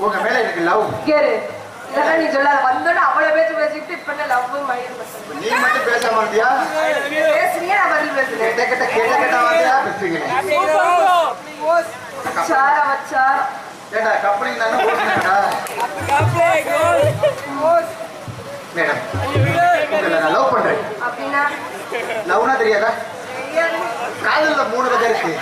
உங்க மேல எனக்கு லவ் கேரு இதெல்லாம் நீ சொல்லாத. வந்தோட அவ்வளவு பேச்சு பேசிட்டு இப்ப என்ன லவ் மயிர் நீ மட்டும் பேச மாட்டியா பேசுறீங்க நான் பதில் பேசுறேன். கேட்ட கேட்ட கேட்ட வார்த்தையா ஏடா தானே மேடம். உங்களை நான் லவ் பண்றேன். லவ்னா தெரியாதா? தெரியாது. காதல்ல மூணு வகை இருக்கு.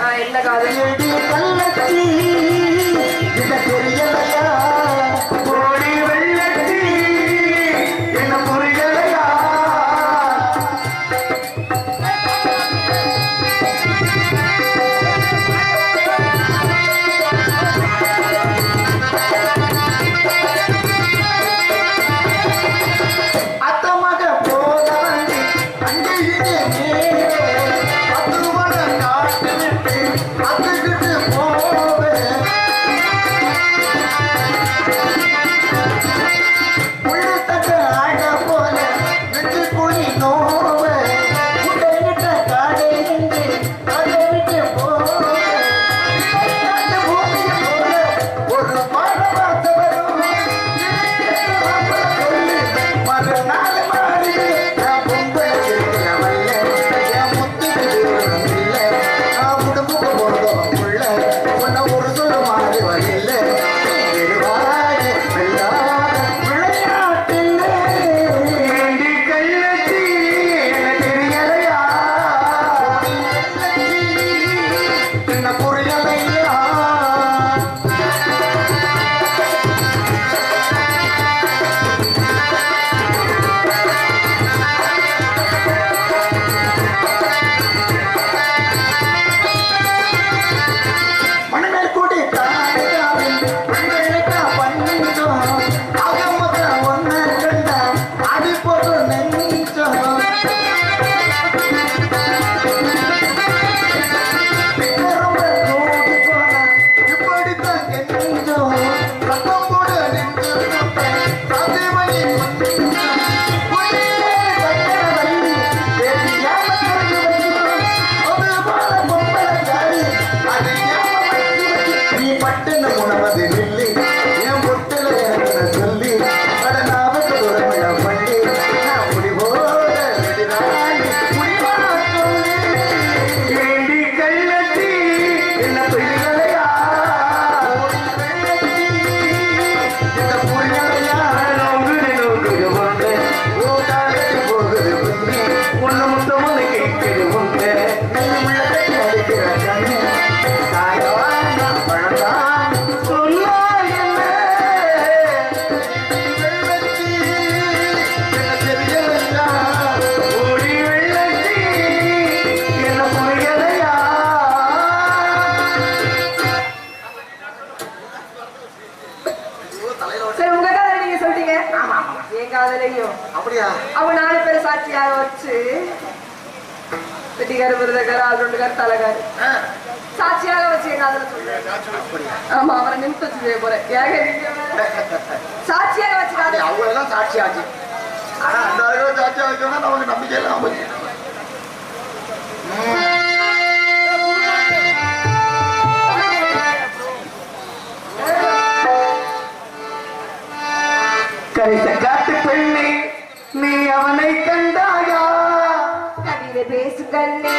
காதலையும் அப்படியா? அவ நாலு பேர் சாட்சியாக வச்சு வெட்டிக்காரு விருதக்காரு ஆல்ரவுண்டுக்காரு தலைக்காரு ஆ, சாட்சியாக வச்சு காதல சொல்றேன். ஆமா அவரை நிமித்த வச்சு செய்ய போறேன். வேற? சாட்சியாக வச்சு அப்படி காதல் அவங்க எல்லாம் சாட்சி ஆச்சு ஆனா அந்த அளவுக்கு சாட்சி ஆச்சுன்னா நமக்கு நம்பிக்கை எல்லாம் பெண்ணே